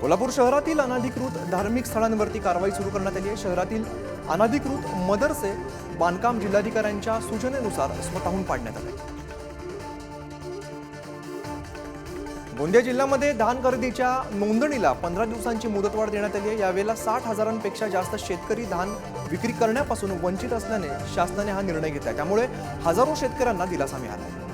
कोल्हापूर शहरातील अनाधिकृत धार्मिक स्थळांवरती कारवाई सुरू करण्यात आली आहे. शहरातील अनाधिकृत मदरसे बांधकाम जिल्हाधिकाऱ्यांच्या सूचनेनुसार स्वतःहून पाडण्यात आले. गोंदिया जिल्ह्यामध्ये धान खरेदीच्या नोंदणीला पंधरा दिवसांची मुदतवाढ देण्यात आली आहे. यावेळेला साठ हजारांपेक्षा जास्त शेतकरी धान विक्री करण्यापासून वंचित असल्याने शासनाने हा निर्णय घेतला त्यामुळे हजारो शेतकऱ्यांना दिलासा मिळाला आहे.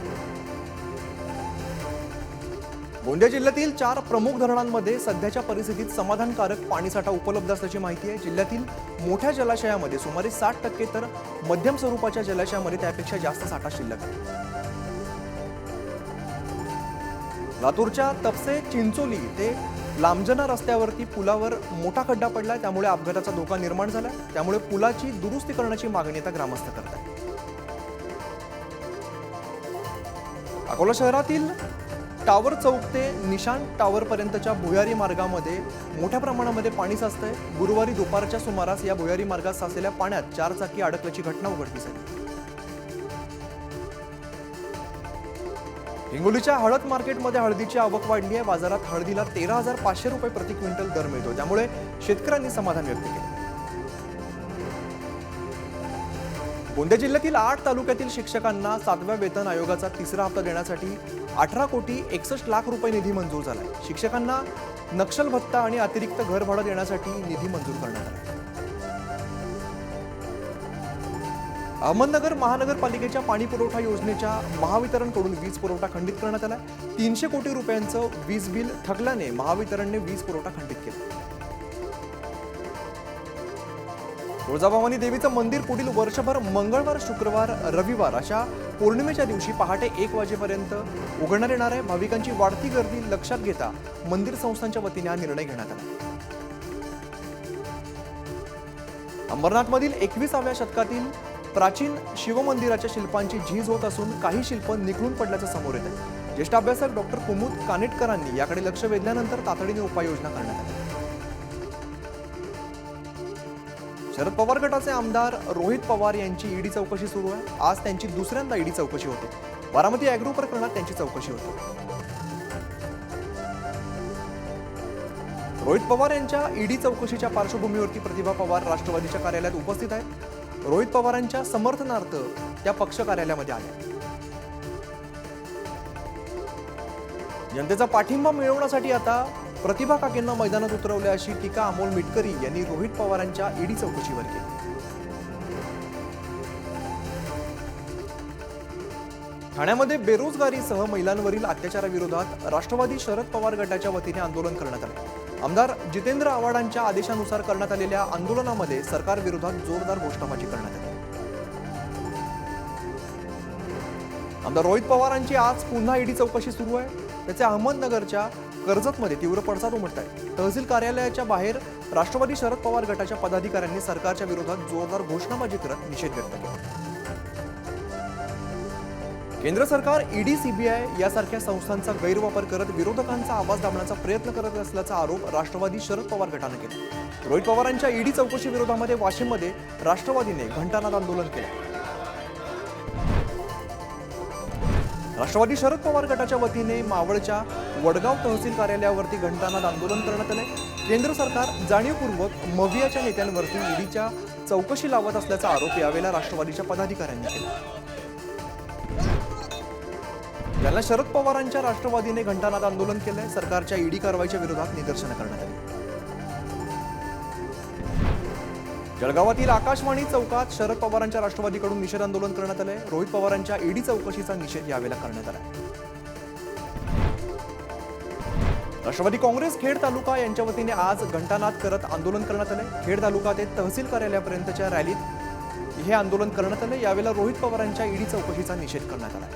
गोंदिया जिल्ह्यातील चार प्रमुख धरणांमध्ये सध्याच्या परिस्थितीत समाधानकारक पाणीसाठा उपलब्ध असल्याची माहिती आहे. जिल्ह्यातील मोठ्या जलाशयामध्ये सुमारे साठ टक्के तर मध्यम स्वरूपाच्या जलाशयामध्ये त्यापेक्षा जास्त साठा शिल्लक आहे. लातूरच्या तपसे चिंचोली ते लांबजना रस्त्यावरती पुलावर मोठा खड्डा पडलाय. त्यामुळे अपघाताचा धोका निर्माण झालाय. त्यामुळे पुलाची दुरुस्ती करण्याची मागणी आता ग्रामस्थ करत आहेत अकोला शहरातील टावर चौक ते निशान टावरपर्यंतच्या भुयारी मार्गामध्ये मोठ्या प्रमाणामध्ये पाणी साचतंय. गुरुवारी दुपारच्या सुमारास या भुयारी मार्गात साचलेल्या पाण्यात चारचाकी अडकल्याची घटना उघडकीस आली. हिंगोलीच्या हळद मार्केटमध्ये हळदीची आवक वाढली आहे. बाजारात हळदीला तेरा हजार पाचशे रुपये प्रति क्विंटल दर मिळतो. त्यामुळे शेतकऱ्यांनी समाधान व्यक्त केलं. गोंदिया जिल्ह्यातील आठ तालुक्यातील शिक्षकांना सातव्या वेतन आयोगाचा तिसरा हप्ता देण्यासाठी अठरा कोटी एकसष्ट लाख रुपये निधी मंजूर झालाय. शिक्षकांना नक्षल भत्ता आणि अतिरिक्त घर भाडं देण्यासाठी निधी मंजूर करण्यात आला अहमदनगर महानगरपालिकेच्या पाणी पुरवठा योजनेच्या महावितरणकडून वीज पुरवठा खंडित करण्यात आला तीनशे कोटी रुपयांचं वीज बिल थकल्याने महावितरणने वीज पुरवठा खंडित केला. तुळजाभवानी देवीचं मंदिर पुढील वर्षभर मंगळवार शुक्रवार रविवार अशा पौर्णिमेच्या दिवशी पहाटे एक वाजेपर्यंत उघडण्यात येणार आहे. भाविकांची वाढती गर्दी लक्षात घेता मंदिर संस्थांच्या वतीने हा निर्णय घेण्यात आला. अंबरनाथमधील एकविसाव्या शतकातील प्राचीन शिवमंदिराच्या शिल्पांची झीज होत असून काही शिल्प निखळून पडल्याचं समोर येत आहे ज्येष्ठ अभ्यासक डॉक्टर कुमुद कानेटकरांनी याकडे लक्ष वेधल्यानंतर तातडीने उपाययोजना करण्यात आली. शरद पवार गटाचे आमदार रोहित पवार यांची ईडी चौकशी सुरू आहे. आज त्यांची दुसऱ्यांदा ईडी चौकशी होते. बारामती अॅग्रो प्रकरणात त्यांची चौकशी होते. रोहित पवार यांच्या ईडी चौकशीच्या पार्श्वभूमीवरती प्रतिभा पवार राष्ट्रवादीच्या कार्यालयात उपस्थित आहेत. रोहित पवारांच्या समर्थनार्थ त्या पक्ष कार्यालयामध्ये आल्या. जनतेचा पाठिंबा मिळवण्यासाठी आता प्रतिभा काकेंना मैदानात उतरवले अशी टीका अमोल मिटकरी यांनी रोहित पवारांच्या ईडी चौकशीवर केली. ठाण्यामध्ये बेरोजगारीसह महिलांवरील अत्याचाराविरोधात राष्ट्रवादी शरद पवार गटाच्या वतीने आंदोलन करण्यात आलं. आमदार जितेंद्र आव्हाडांच्या आदेशानुसार करण्यात आलेल्या आंदोलनामध्ये सरकारविरोधात जोरदार घोषणाबाजी करण्यात आली. आमदार रोहित पवारांची आज पुन्हा ईडी चौकशी सुरू आहे. त्याचे अहमदनगरच्या कर्जतमध्ये तीव्र पडसाद उमटत आहे तहसील कार्यालयाच्या बाहेर राष्ट्रवादी शरद पवार गटाच्या पदाधिकाऱ्यांनी सरकारच्या विरोधात जोरदार घोषणाबाजी करत निषेध व्यक्त केला. केंद्र सरकार ईडी सीबीआय यासारख्या संस्थांचा गैरवापर करत विरोधकांचा आवाज दाबण्याचा प्रयत्न करत असल्याचा आरोप राष्ट्रवादी शरद पवार गटानं केला. रोहित पवारांच्या ईडी चौकशी विरोधामध्ये वाशिममध्ये राष्ट्रवादीने घंटानाद आंदोलन केलं. राष्ट्रवादी शरद पवार गटाच्या वतीने मावळच्या वडगाव तहसील कार्यालयावरती घंटानाद आंदोलन करण्यात आले. केंद्र सरकार जाणीवपूर्वक मवियाच्या नेत्यांवरती ईडीच्या चौकशी लावत असल्याचा आरोप यावेळेला राष्ट्रवादीच्या पदाधिकाऱ्यांनी केला. याला शरद पवारांच्या राष्ट्रवादीने घंटानाद आंदोलन केलंय. सरकारच्या ईडी कारवाईच्या विरोधात निदर्शनं करण्यात आली. जळगावातील आकाशवाणी चौकात शरद पवारांच्या राष्ट्रवादीकडून निषेध आंदोलन करण्यात आलंय. रोहित पवारांच्या ईडी चौकशीचा निषेध यावेळेला करण्यात आला राष्ट्रवादी काँग्रेस खेड तालुका यांच्या वतीने आज घंटानाद करत आंदोलन करण्यात आले खेड तालुका ते तहसील कार्यालयापर्यंतच्या रॅलीत हे आंदोलन करण्यात आले यावेळेला रोहित पवारांच्या ईडी चौकशीचा निषेध करण्यात आला